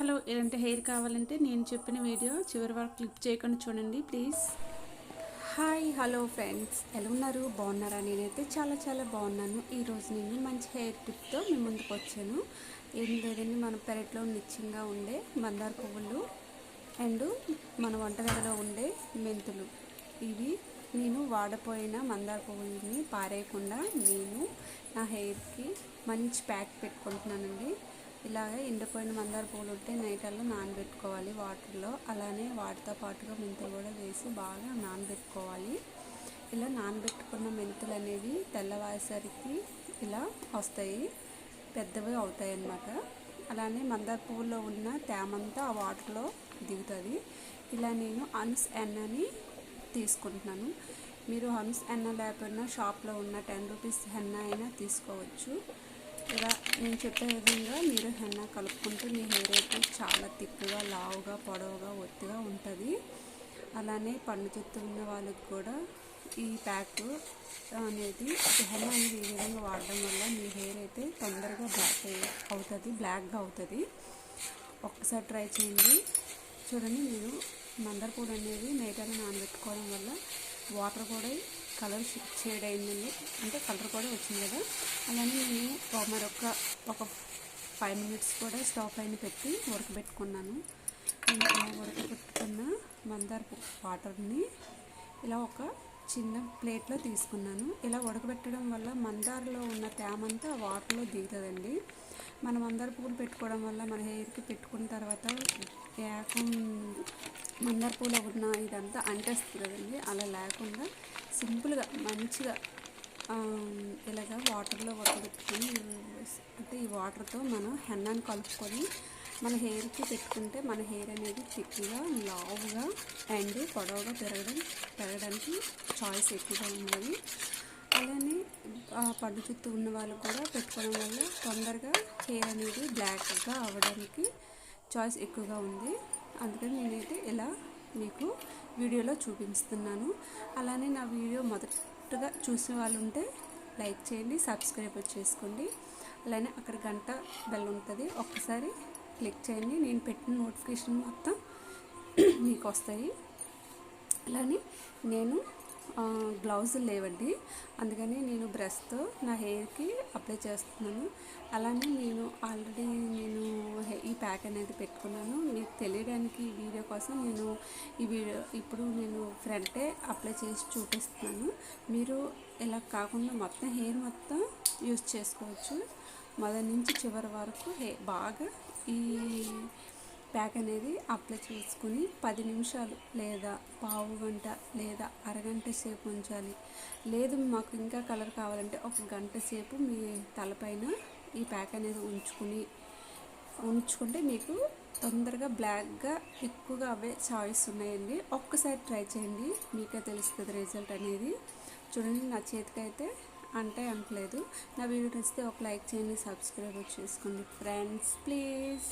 Hello ఇలాంటి hair కావాలంటే నేను చెప్పిన వీడియో చివరి వరకు క్లిక్ చేయకుండా చూడండి ప్లీజ్. Hi hello friends. ఎలా ఉన్నారు? బాగున్నారా? నేనైతే చాలా చాలా బాగున్నాను. ఈరోజు నేను మంచి హెయిర్ టిప్తో మీ ముందుకు వచ్చాను. ఏం లేదండి మన పెరట్లో నిత్యంగా ఉండే మందార పువ్వులు అండ్ మన వంటగదిలో ఉండే మెంతులు. ఇవి నేను వాడపోయిన మందార పువ్వుల్ని పారేయకుండా నేను నా హెయిర్కి మంచి ప్యాక్ పెట్టుకుంటున్నానండి. ఇలాగే ఎండిపోయిన మందార పూలు ఉంటే నైటల్లో నానబెట్టుకోవాలి వాటర్లో. అలానే వాటితో పాటుగా మెంతులు కూడా వేసి బాగా నానబెట్టుకోవాలి. ఇలా నానబెట్టుకున్న మెంతులు అనేవి తెల్లవారేసరికి ఇలా వస్తాయి. పెద్దవి అవుతాయి అన్నమాట. అలానే మందార పువ్వులో ఉన్న తేమంతా ఆ వాటర్లో దిగుతుంది. ఇలా నేను అన్స్ ఎన్నని తీసుకుంటున్నాను. మీరు హన్స్ ఎన్న లేకపోయినా షాప్లో ఉన్న టెన్ రూపీస్ హెన్న అయినా తీసుకోవచ్చు. ఇలా నేను చెప్పే విధంగా మీరు హెన్న కలుపుకుంటే మీ హెయిర్ అయితే చాలా తిక్కుగా లావుగా పొడవుగా ఒత్తిగా ఉంటుంది. అలానే పండు చెత్త ఉన్న వాళ్ళకి కూడా ఈ ప్యాక్ అనేది హెన్న అనేది ఈ విధంగా వాడడం వల్ల మీ హెయిర్ అయితే తొందరగా బ్లాక్ అవుతుంది బ్లాక్గా అవుతుంది. ఒక్కసారి ట్రై చేయండి. చూడండి మీరు మందర అనేది నైట్ అయినా నానబెట్టుకోవడం వల్ల వాటర్ కూడా కలర్ షేడ్ అయిందండి. అంటే కలర్ కూడా వచ్చింది కదా. అలానే నేను మరొక ఒక ఫైవ్ మినిట్స్ కూడా స్టవ్ పైన పెట్టి ఉడకబెట్టుకున్నాను ఇలా ఉడకబెట్టుకున్న మందార వాటర్ని ఇలా ఒక చిన్న ప్లేట్లో తీసుకున్నాను. ఇలా ఉడకబెట్టడం వల్ల మందారలో ఉన్న తేమంతా వాటర్లో దిగుతుందండి. మనం మందార పువ్వులు పెట్టుకోవడం వల్ల మన హెయిర్కి పెట్టుకున్న తర్వాత ఏకం మందార పూలో ఉన్న ఇదంతా అంటేస్తుంది కదండి. అలా లేకుండా సింపుల్గా మంచిగా ఇలాగ వాటర్లో ఉడకబెట్టుకొని అంటే ఈ వాటర్తో మనం హెన్నాన్ని కలుపుకొని మన హెయిర్కి పెట్టుకుంటే మన హెయిర్ అనేది థిక్గా లావుగా అండ్ పొడవుగా పెరగడం పెరగడానికి చాయిస్ ఎక్కువగా ఉన్నది అలానే పడ్డు చుట్టూ ఉన్న వాళ్ళు కూడా పెట్టుకోవడం వల్ల తొందరగా హెయిర్ అనేది బ్లాక్గా అవ్వడానికి చాయిస్ ఎక్కువగా ఉంది. అందుకని నేనైతే ఇలా మీకు వీడియోలో చూపిస్తున్నాను. అలానే నా వీడియో మొదటి కొత్తగా చూసే వాళ్ళు ఉంటే లైక్ చేయండి సబ్స్క్రైబ్ చేసుకోండి. అలానే అక్కడ గంట బెల్ ఉంటుంది. ఒక్కసారి క్లిక్ చేయండి. నేను పెట్టిన నోటిఫికేషన్ మొత్తం మీకు వస్తాయి. అలానే నేను గ్లౌజులు లేవండి. అందుకని నేను బ్రష్తో నా హెయిర్కి అప్లై చేస్తున్నాను. అలానే నేను ఆల్రెడీ నేను ఈ ప్యాక్ అనేది పెట్టుకున్నాను. మీకు తెలియడానికి వీడియో కోసం నేను ఈ వీడియో ఇప్పుడు నేను ఫ్రంటే అప్లై చేసి చూపిస్తున్నాను. మీరు ఇలా కాకుండా మొత్తం హెయిర్ మొత్తం యూస్ చేసుకోవచ్చు. మొదటి నుంచి చివరి వరకు హే బాగా ఈ ప్యాక్ అనేది అప్లై చేసుకుని పది నిమిషాలు లేదా పావు గంట లేదా అరగంట సేపు ఉంచాలి. లేదు మాకు ఇంకా కలర్ కావాలంటే ఒక గంట సేపు మీ తలపైన ఈ ప్యాక్ అనేది ఉంచుకుని ఉంచుకుంటే మీకు తొందరగా బ్లాక్గా ఎక్కువగా అవే చాయిస్ ఉన్నాయండి. ఒక్కసారి ట్రై చేయండి. మీకే తెలుస్తుంది రిజల్ట్ అనేది. చూడండి నా చేతికైతే అంటే అనట్లేదు నా వీడియో నచ్చితే ఒక లైక్ చేయండి సబ్స్క్రైబ్ చేసుకోండి. Friends please.